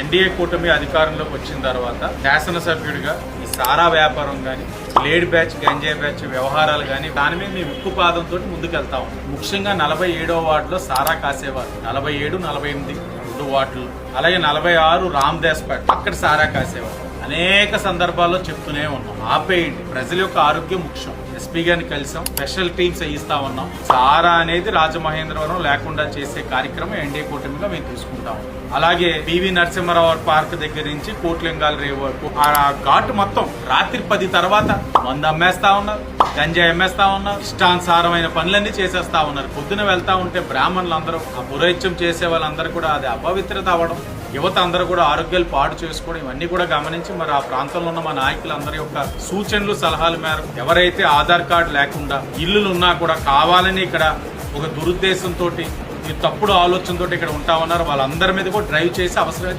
NDA కూటమి అధికారంలోకి వచ్చిన తర్వాత శాసనసభ్యుడిగా ఈ సారా వ్యాపారం కానీ లేడ్ బ్యాచ్ గంజాయి బ్యాచ్ వ్యవహారాలు కానీ దాని మీద మేము ఉక్కు పాదంతో ముందుకెళ్తాం ముఖ్యంగా నలభై ఏడో వార్డులో సారా కాసేవారు. నలభై ఏడు నలభై ఎనిమిది రెండు వార్డులు. అలాగే నలభై ఆరు రామ్దాస్పేట అక్కడ సారా కాసేవారు. అనేక సందర్భాల్లో చెప్తూనే ఉన్నాం. ఆపేయండి. ప్రజల యొక్క ఆరోగ్యం ముఖ్యం. ఎస్పీ గారిని కలిసాం. స్పెషల్ టీమ్స్ వేయిస్తా ఉన్నాం. సారా అనేది రాజమహేంద్రవరం లేకుండా చేసే కార్యక్రమం ఎన్డీఏ కూటమిగా మేము తీసుకుంటాం. అలాగే పివి నరసింహారావు పార్క్ దగ్గర నుంచి కోట్లింగాల రేవు వరకు. ఆ ఘాటు మొత్తం రాత్రి పది తర్వాత మందు అమ్మేస్తా ఉన్నారు. గంజాయి అమ్మేస్తా ఉన్నారు ఇష్టానుసారమైన పనులన్నీ చేసేస్తా ఉన్నారు. పొద్దున వెళ్తా ఉంటే బ్రాహ్మణులు అందరూ ఆ పురోహిత్యం చేసే వాళ్ళందరూ కూడా అది అపవిత్రత అవ్వడం యువత అందరూ కూడా ఆరోగ్యాలు పాడు చేసుకోవడం ఇవన్నీ కూడా గమనించి మరి ఆ ప్రాంతంలో ఉన్న మా నాయకులందరి యొక్క సూచనలు సలహాల మేరకు ఎవరైతే ఆధార్ కార్డు లేకుండా ఇల్లులు ఉన్నా కూడా కావాలని ఇక్కడ ఒక దురుద్దేశంతో ఈ తప్పుడు ఆలోచనతో ఇక్కడ ఉంటా ఉన్నారు వాళ్ళందరి మీద కూడా డ్రైవ్ చేసి అవసరమైతే